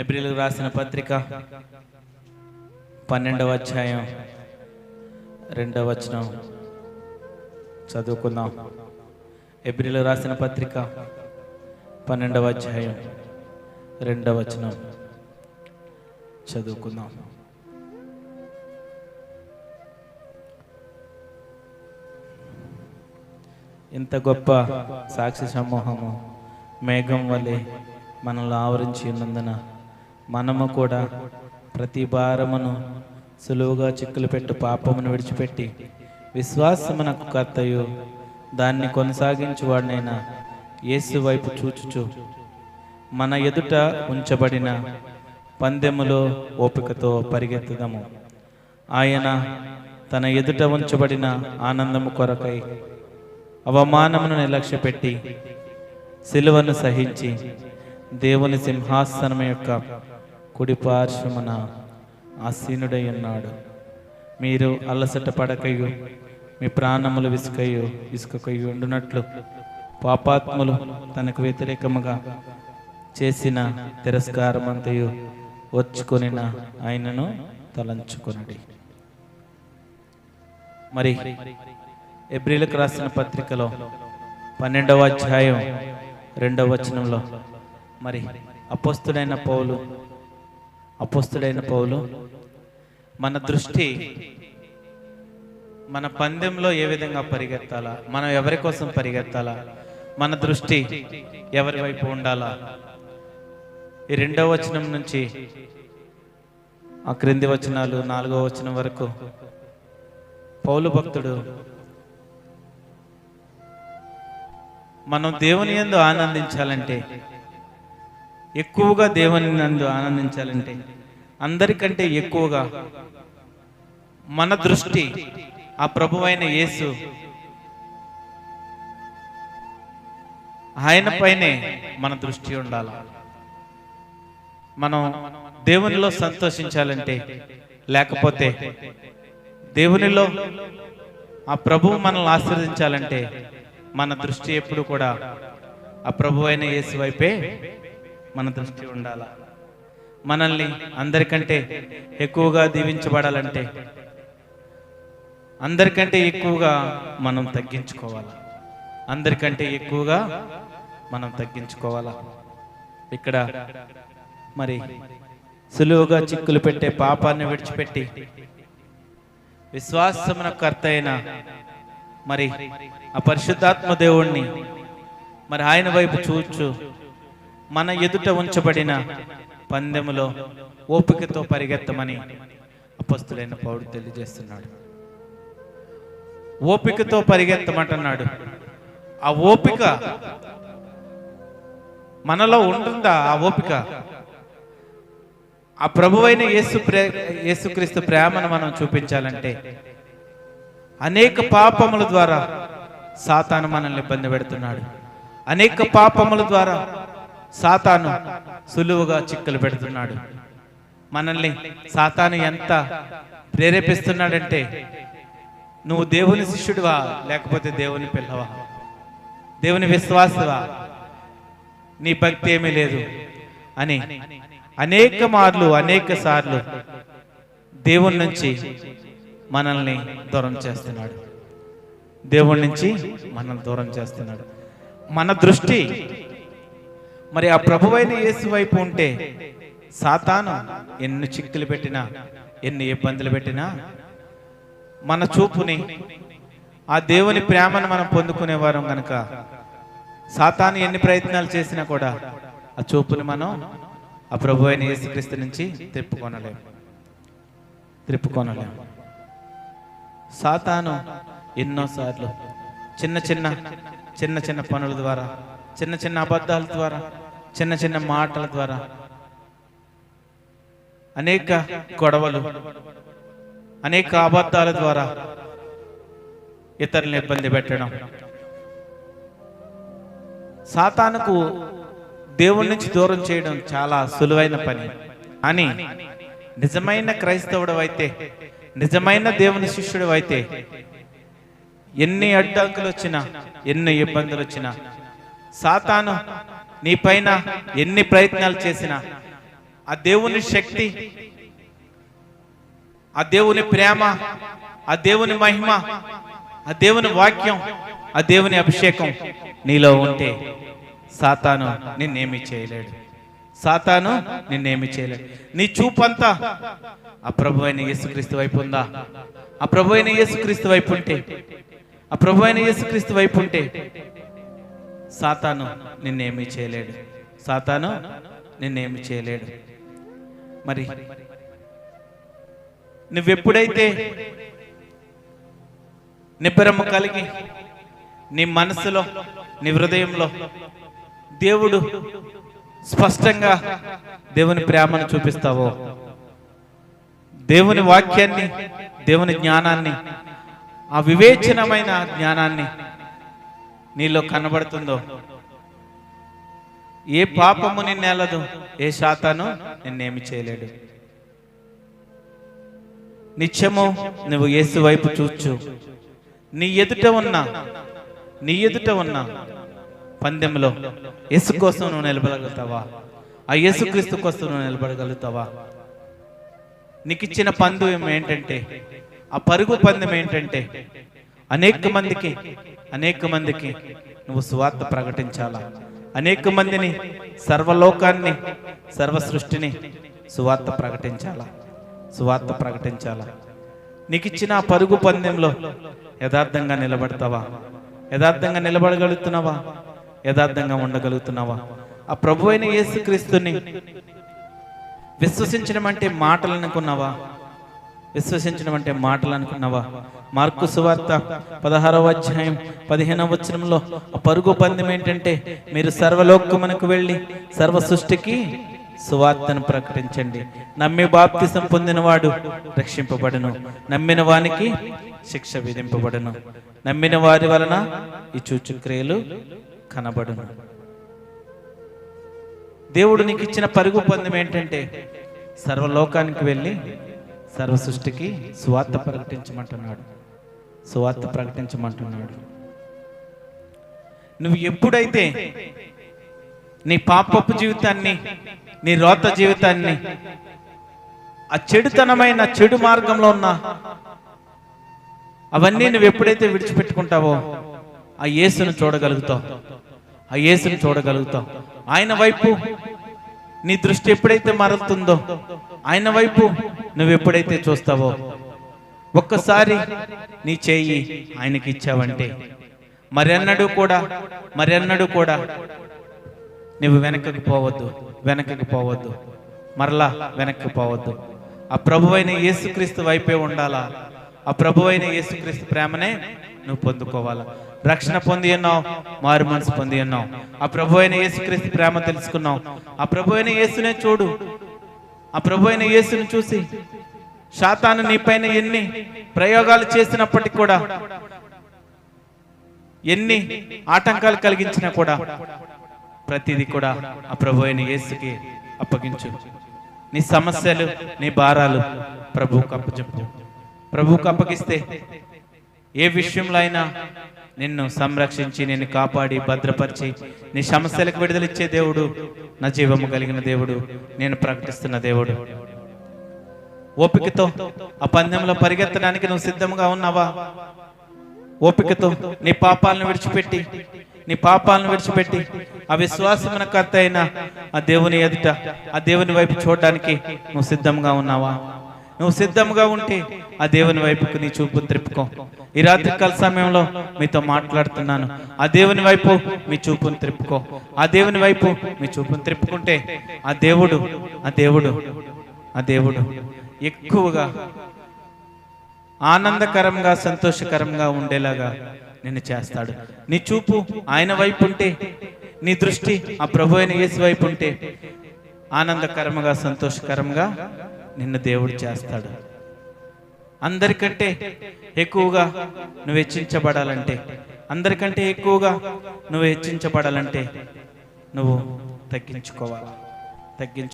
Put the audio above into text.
ఎబ్రిల్ రాసిన పత్రిక పన్నెండవ అధ్యాయం రెండవ వచనం. చదువుకుందాం. ఎబ్రిల్ రాసిన పత్రిక పన్నెండవ అధ్యాయం రెండవ వచనం. చదువుకుందాం. ఇంత గొప్ప సాక్షి సమూహము మేఘం వలె మనల్ని ఆవరించి ఉన్నందున మనము కూడా ప్రతి భారమును సులువుగా చిక్కులు పెట్టు పాపమును విడిచిపెట్టి విశ్వాసమునకు కర్తయు. దాన్ని కొనసాగించువాడినైనా యేసు వైపు చూచుచు. మన ఎదుట ఉంచబడిన పందెములో ఓపికతో పరిగెత్తుదము. ఆయన తన ఎదుట ఉంచబడిన ఆనందము కొరకై అవమానమును నిర్లక్ష్యపెట్టి సిలువను సహించి దేవుని సింహాసనం యొక్క కుడి పార్శ్వమున ఆసీనుడై ఉన్నాడు. మీరు అలసట పడకయు మీ ప్రాణములు విసుకయు ఇసుకకయు ఉండునట్లు పాపాత్ములు తనకు వ్యతిరేకముగా చేసిన తిరస్కారమంతయు వచ్చుకొనిన ఆయనను తలంచుకొనడి. మరి ఎబ్రిలకు రాసిన పత్రికలో పన్నెండవ అధ్యాయం రెండవ వచనంలో మరి అపోస్తుడైన పౌలు అపోస్తుడైన పౌలు మన దృష్టి మన పందెంలో ఏ విధంగా పరిగెత్తాలా? మనం ఎవరి కోసం పరిగెత్తాలా? మన దృష్టి ఎవరి వైపు ఉండాలా? ఈ రెండవ వచనం నుంచి ఆ క్రింది వచనాలు నాలుగవ వచనం వరకు పౌలు భక్తుడు మనం దేవుని ఎందు ఆనందించాలంటే ఎక్కువగా దేవుని నందు ఆనందించాలంటే అందరికంటే ఎక్కువగా మన దృష్టి ఆ ప్రభువైన యేసు ఆయన పైనే మన దృష్టి ఉండాలి. మనం దేవునిలో సంతోషించాలంటే లేకపోతే దేవునిలో ఆ ప్రభువు మనల్ని ఆశీర్వదించాలంటే మన దృష్టి ఎప్పుడు కూడా ఆ ప్రభు అయిన యేసు వైపే మన దృష్టి ఉండాలా? మనల్ని అందరికంటే ఎక్కువగా దీవించబడాలంటే అందరికంటే ఎక్కువగా మనం తగ్గించుకోవాలి? అందరికంటే ఎక్కువగా మనం తగ్గించుకోవాలా? ఇక్కడ మరి సులువుగా చిక్కులు పెట్టే పాపాన్ని విడిచిపెట్టి విశ్వాసమున కర్త అయిన మరి ఆ పరిశుద్ధాత్మ దేవుణ్ణి మరి ఆయన వైపు చూచు. మన ఎదుట ఉంచబడిన పందెములో ఓపికతో పరిగెత్తమని అపస్తులైన పౌరుడు తెలియజేస్తున్నాడు. ఓపికతో పరిగెత్తమంటున్నాడు. ఆ ఓపిక మనలో ఉంటుందా? ఆ ఓపిక ఆ ప్రభువైన యేసు ప్రే యేసుక్రీస్తు ప్రేమను మనం చూపించాలంటే అనేక పాపముల ద్వారా సాతాను మనల్ని ఇబ్బంది పెడుతున్నాడు. అనేక పాపముల ద్వారా సాతాను సులువుగా చిక్కలు పెడుతున్నాడు. మనల్ని సాతాను ఎంత ప్రేరేపిస్తున్నాడంటే నువ్వు దేవుని శిష్యుడివా లేకపోతే దేవుని పిల్లవా? దేవుని విశ్వాసవా? నీ భక్తి ఏమీ లేదు అని అనేక మార్లు అనేక సార్లు దేవుని నుంచి మనల్ని దూరం చేస్తున్నాడు. దేవుడి నుంచి మనల్ని దూరం చేస్తున్నాడు. మన దృష్టి మరి ఆ ప్రభువైన యేసు వైపు ఉంటే సాతాను ఎన్ని చిక్కులు పెట్టినా ఎన్ని ఇబ్బందులు పెట్టినా మన చూపుని ఆ దేవుని ప్రేమను మనం పొందుకునేవారం గనక సాతాను ఎన్ని ప్రయత్నాలు చేసినా కూడా ఆ చూపుని మనం ఆ ప్రభు అయిన యేసుక్రీస్తు నుంచి తిప్పుకొనలేము తిప్పుకొనలేము సాతాను ఎన్నోసార్లు చిన్న చిన్న చిన్న చిన్న పనుల ద్వారా చిన్న చిన్న అబద్ధాల ద్వారా చిన్న చిన్న మాటల ద్వారా అనేక గొడవలు అనేక అబద్ధాల ద్వారా ఇతరులను ఇబ్బంది పెట్టడం. సాతానుకు దేవుడి నుంచి దూరం చేయడం చాలా సులువైన పని. అని నిజమైన క్రైస్తవుడు అయితే నిజమైన దేవుని శిష్యుడు అయితే ఎన్ని అడ్డంకులు వచ్చినా ఎన్ని ఇబ్బందులు వచ్చినా సాతాను నీ పైన ఎన్ని ప్రయత్నాలు చేసినా ఆ దేవుని శక్తి ఆ దేవుని ప్రేమ ఆ దేవుని మహిమ ఆ దేవుని వాక్యం ఆ దేవుని అభిషేకం నీలో ఉంటే సాతాను నిన్నేమి చేయలేడు. సాతాను నిన్నేమి చేయలేడు. నీ చూపంతా ఆ ప్రభు అయిన యేసుక్రీస్తు వైపు ఉందా? ఆ ప్రభు అయిన యేసుక్రీస్తు వైపు ఉంటే ఆ ప్రభు అయిన యేసుక్రీస్తు వైపు ఉంటే సాతాను నిన్నేమి చేయలేడు. సాతాను నిన్నేమి చేయలేడు. మరి నువ్వెప్పుడైతే నిబ్బరము కలిగి నీ మనసులో నీ హృదయంలో దేవుడు స్పష్టంగా దేవుని ప్రేమను చూపిస్తావో? దేవుని వాక్యాన్ని దేవుని జ్ఞానాన్ని ఆ వివేచనమైన జ్ఞానాన్ని నీలో కనబడుతుందో? ఏ పాపము నిన్నేలదు ఏ శాతాను నిన్నేమి చేయలేడు? నిత్యము నువ్వు యేసు వైపు చూచు. నీ ఎదుట ఉన్న నీ ఎదుట ఉన్న పందెంలో యేసు కోసం నువ్వు నిలబడగలుగుతావా? ఆ యేసుక్రీస్తు కోసం నువ్వు నిలబడగలుగుతావా? నీకు ఇచ్చిన పందెం ఏంటంటే ఆ పరుగు పందెం ఏంటంటే అనేక మందికి అనేక మందికి నువ్వు సువార్త ప్రకటించాలా? అనేక మందిని సర్వలోకాన్ని సర్వ సృష్టిని సువార్త ప్రకటించాలా? సువార్త ప్రకటించాలా? నీకు ఇచ్చిన ఆ పరుగు పందెంలో యథార్థంగా నిలబడతావా? యథార్థంగా నిలబడగలుగుతున్నావా? యథార్థంగా ఉండగలుగుతున్నావా? ఆ ప్రభు అయిన యేసుక్రీస్తుని విశ్వసించడం అంటే మాటలు అనుకున్నావా విశ్వసించడం అంటే మాటలు అనుకున్నావా? మార్కు సువార్త పదహారవ అధ్యాయం పదిహేనవ వచనంలో ఆ పరుగు పందెం ఏంటంటే మీరు సర్వలోకమునకు వెళ్ళి సర్వ సృష్టికి సువార్తను ప్రకటించండి. నమ్మి బాప్తిసం పొందినవాడు రక్షింపబడును. నమ్మిన వానికి శిక్ష విధింపబడును. నమ్మిన వారి వలన ఈ చూచుక్రియలు కనబడును. దేవుడు నీకు ఇచ్చిన పరుగు పందెం ఏంటంటే సర్వలోకానికి వెళ్ళి సర్వ సృష్టికి సువార్త ప్రకటించమంటున్నాడు. సువార్త ప్రకటించమంటున్నాడు. నువ్వు ఎప్పుడైతే నీ పాపపు జీవితాన్ని నీ రోత జీవితాన్ని ఆ చెడుతనమైన చెడు మార్గంలో ఉన్న అవన్నీ నువ్వు ఎప్పుడైతే విడిచిపెట్టుకుంటావో ఆ యేసును చూడగలుగుతావు. ఆ యేసును చూడగలుగుతావు. ఆయన వైపు నీ దృష్టి ఎప్పుడైతే మారుతుందో ఆయన వైపు నువ్వు ఎప్పుడైతే చూస్తావో ఒక్కసారి నీ చెయ్యి ఆయనకి ఇచ్చావంటే మరెన్నడూ కూడా మరెన్నడూ కూడా నువ్వు వెనకకు పోవద్దు వెనకకు పోవద్దు మరలా వెనక్కి పోవద్దు. ఆ ప్రభు అయిన యేసుక్రీస్తు వైపే ఉండాలా? ఆ ప్రభు అయిన యేసుక్రీస్తు ప్రేమనే నువ్వు పొందుకోవాలా? రక్షణ పొంది ఉన్నాం మారు మనసు పొంది ఉన్నావు ఆ ప్రభు అయిన యేసుక్రీస్తు ప్రేమ తెలుసుకున్నావు ఆ ప్రభు అయిన యేసునే చూడు. ఆ ప్రభు అయిన యేసుని చూసి శాతాను నీపైన ఎన్ని ప్రయోగాలు చేసినప్పటికీ కూడా ఎన్ని ఆటంకాలు కలిగించినా కూడా ప్రతిదీ కూడా ఆ ప్రభు అయిన యేసుకి అప్పగించు. నీ సమస్యలు నీ భారాలు ప్రభువుకు అప్పచెప్పు. ప్రభువుకు అప్పగిస్తే ఏ విషయంలో అయినా నిన్ను సంరక్షించి నిన్ను కాపాడి భద్రపరిచి నీ సమస్యలకు విడుదలిచ్చే దేవుడు నా జీవము కలిగిన దేవుడు నేను ప్రకటిస్తున్న దేవుడు. ఓపికతో ఆ పందెంలో పరిగెత్తడానికి నువ్వు సిద్ధంగా ఉన్నావా? ఓపికతో నీ పాపాలను విడిచిపెట్టి నీ పాపాలను విడిచిపెట్టి ఆ విశ్వాసమున కర్త అయిన ఆ దేవుని ఎదుట ఆ దేవుని వైపు చూడడానికి నువ్వు సిద్ధంగా ఉన్నావా? నువ్వు సిద్ధంగా ఉంటే ఆ దేవుని వైపుకు నీ చూపు త్రిప్పుకో. ఈ రాత్రి కాల సమయంలో మీతో మాట్లాడుతున్నాను. ఆ దేవుని వైపు మీ చూపును త్రిప్పుకో. ఆ దేవుని వైపు మీ చూపును త్రిప్పుకుంటే ఆ దేవుడు ఆ దేవుడు ఆ దేవుడు ఎక్కువగా ఆనందకరంగా సంతోషకరంగా ఉండేలాగా నిన్ను చేస్తాడు. నీ చూపు ఆయన వైపు ఉంటే నీ దృష్టి ఆ ప్రభు అయిన యేసు వైపు ఉంటే ఆనందకరంగా సంతోషకరంగా నిన్ను దేవుడు చేస్తాడు. అందరికంటే ఎక్కువగా నువ్వు హెచ్చించబడాలంటే అందరికంటే ఎక్కువగా నువ్వు హెచ్చించబడాలంటే నువ్వు తగ్గించుకోవాలి. తగ్గించు